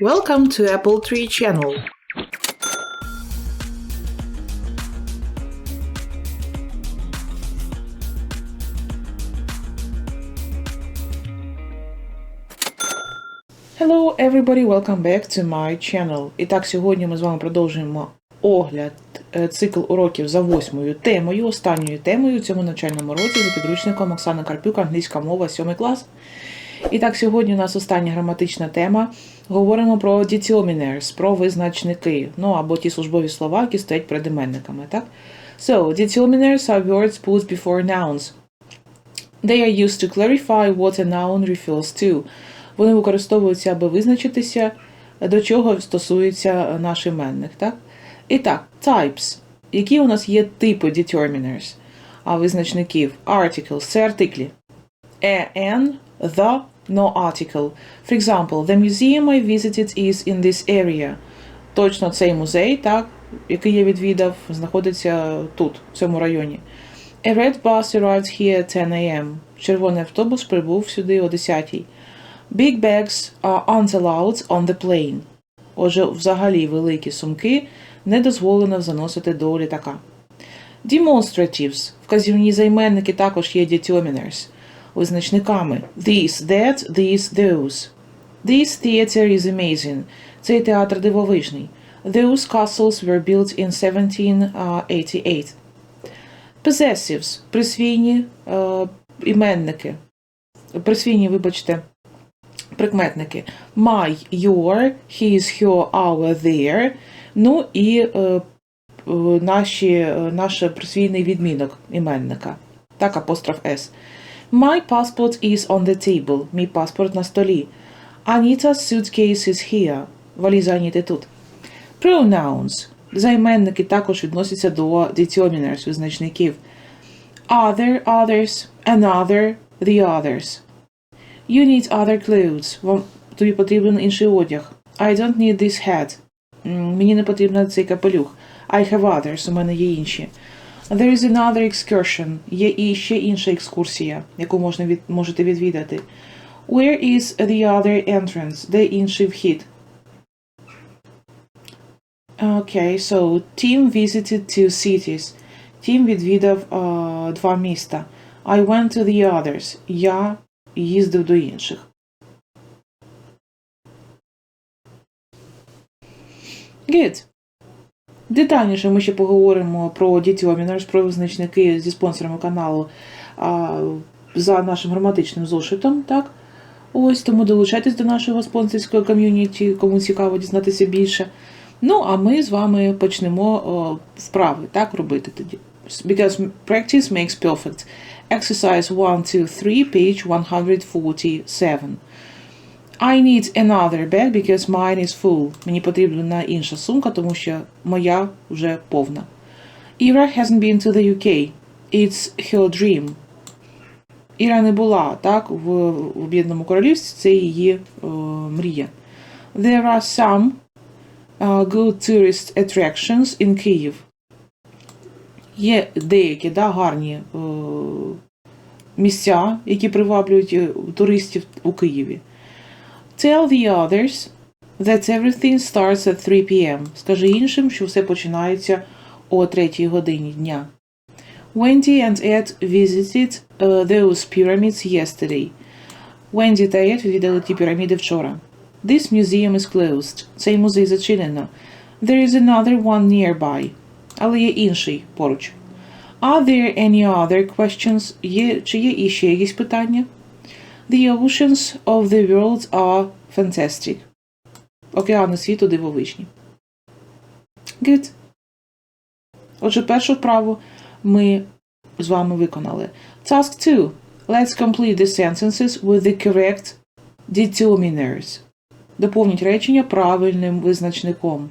Welcome to Apple Tree Channel. Hello everybody, welcome back to my channel. І так, сьогодні ми з вами продовжуємо огляд е, цикл уроків за восьмою темою, останньою темою у цьому навчальному році за підручником Оксана Карпюк, англійська мова, 7 клас. І так, сьогодні у нас остання граматична тема. Говоримо про determiners, про визначники, ну або ті службові слова, які стоять перед іменниками, так? So, determiners are words put before nouns. They are used to clarify what a noun refers to. Вони використовуються, аби визначитися, до чого стосується наш іменник, так? І так, types. Які у нас є типи determiners? А визначників articles це артиклі. An, the, no article. For example, the museum I visited is in this area. Точно цей музей, так, який я відвідав, знаходиться тут, в цьому районі. A red bus arrived here at 10 a.m. Червоний автобус прибув сюди о 10 Big bags are aren't allowed on the plane. Отже, взагалі великі сумки не дозволено заносити до літака. Demonstratives. Вказівні займенники також є determiners. Визначниками this, that, this, those. This theater is amazing. Цей театр дивовижний. Those castles were built in 1788. Possessives. Присвійні е, іменники. Присвійні, вибачте, прикметники. My, your, his, her, our, their. Ну і е, е, наші, е, наш присвійний відмінок іменника. Так, апостроф S. My passport is on the table. Мій паспорт на столі. Anita's suitcase is here. Валіза Аніти тут. Pronouns. Займенники також відносяться до determiners, визначників. Other, others, another, the others. You need other clothes. Вам тобі потрібен інший одяг. I don't need this hat. М, Мені не потрібен цей капелюх. I have others. У мене є інші. There is another excursion. Є і ще інша екскурсія, яку можна від, можете відвідати. Where is the other entrance? Де інший вхід? Okay, so Tim visited two cities. Тім відвідав а, два міста. I went to the others. Я їздив до інших. Good. Детальніше ми ще поговоримо про determiners, про визначники зі спонсорами каналу а, за нашим граматичним зошитом, так? Ось, тому долучайтесь до нашого спонсорського ком'юніті, кому цікаво дізнатися більше. Ну, а ми з вами почнемо о, вправи, так, робити тоді. Because practice makes perfect. Exercise 1, 2, 3, page 147. I need another bag because mine is full. Мені потрібна інша сумка, тому що моя вже повна. Ira hasn't been to the UK. It's her dream. Іра не була, так, в, Об'єднаному Королівстві, це її е, мрія. There are some uh, good tourist attractions in Kyiv. Є деякі да, гарні е, місця, які приваблюють е, туристів у Києві. Tell the others that everything starts at 3 p.m. Скажи іншим, що все починається о 3 годині дня. Wendy and Ed visited uh, those pyramids yesterday. Wendy та Ed відвідали ті піраміди вчора. This museum is closed. Цей музей зачинено. There is another one nearby. Але є інший поруч. Are there any other questions? Є, чи є іще якісь питання? The oceans of the world are fantastic. Океани світу дивовижні. Good. Отже, першу вправу ми з вами виконали. Task 2. Let's complete the sentences with the correct determiners. Доповніть речення правильним визначником.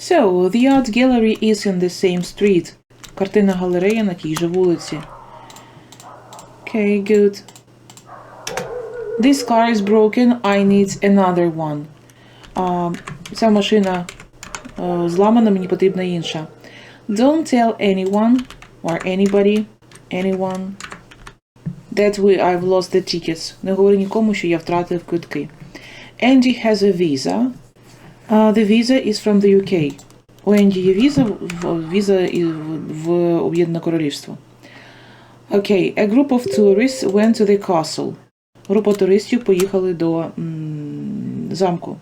So, the art gallery is in the same street. Картина галерея на тій же вулиці. Okay, good. This car is broken. I need another one. А, ця машина е, зламана, мені потрібна інша. Don't tell anyone or anybody, anyone that we I've lost the tickets. Не говори нікому, що я втратив квитки. Andy has a visa. Uh, the visa is from the UK. У Енді є віза, в- віза і в, в Об'єднане Королівство. Окей, a group of tourists went to the castle. Група туристів поїхали до замку.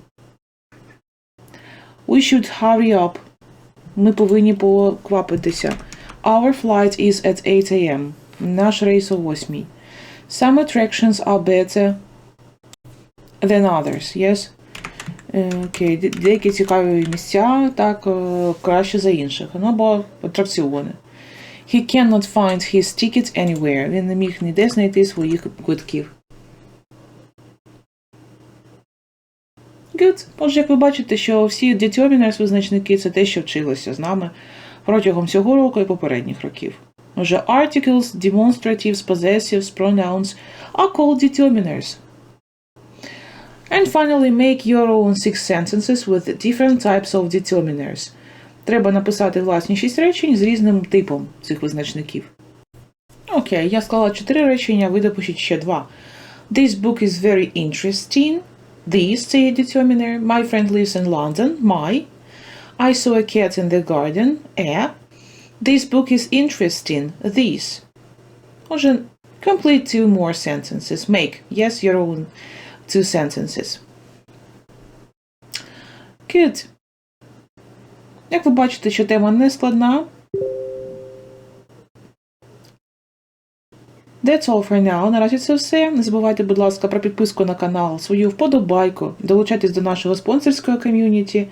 We should hurry up. Ми повинні поквапитися. Our flight is at 8 a.m. Наш рейс о 8. Some attractions are better than others, yes? Е, Окей, де- деякі цікаві місця так е, краще за інших. Ну, або атракціони. He cannot find his ticket anywhere. Він не міг ніде знайти своїх квитків. Good. Отже, як ви бачите, що всі determiners визначники це те, що вчилося з нами протягом цього року і попередніх років. Отже, articles, demonstratives, possessives, pronouns are called determiners. And finally, make your own six sentences with different types of determiners. Треба написати власні шість речень з різним типом цих визначників. Окей, я склала чотири речення, ви допишіть ще два. This book is very interesting. This, це є determiner. My friend lives in London. My. I saw a cat in the garden. A. This book is interesting. This. Отже, complete two more sentences. Make, yes, your own two sentences. Good. Як ви бачите, що тема не складна. That's all for now. Наразі це все. Не забувайте, будь ласка, про підписку на канал, свою вподобайку, долучайтесь до нашого спонсорського ком'юніті.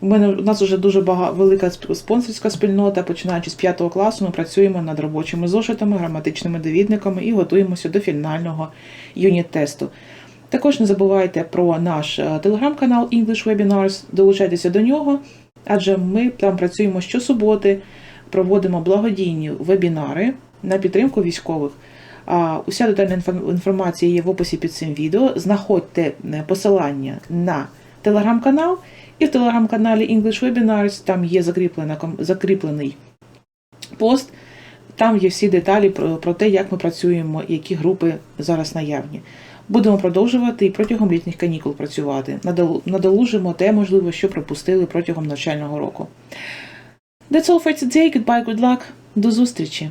У мене у нас вже дуже бага, велика спонсорська спільнота. Починаючи з 5 класу, ми працюємо над робочими зошитами, граматичними довідниками і готуємося до фінального юніт-тесту. Також не забувайте про наш е, телеграм-канал English Webinars, долучайтеся до нього, адже ми там працюємо щосуботи, проводимо благодійні вебінари на підтримку військових. Уся детальна інформація є в описі під цим відео. Знаходьте е, посилання на телеграм-канал, і в телеграм-каналі English Webinars там є закріплений пост. Там є всі деталі про, про те, як ми працюємо, які групи зараз наявні. Будемо продовжувати і протягом літніх канікул працювати. Надолужимо те, можливо, що пропустили протягом навчального року. That's all for today. Goodbye, good luck. До зустрічі.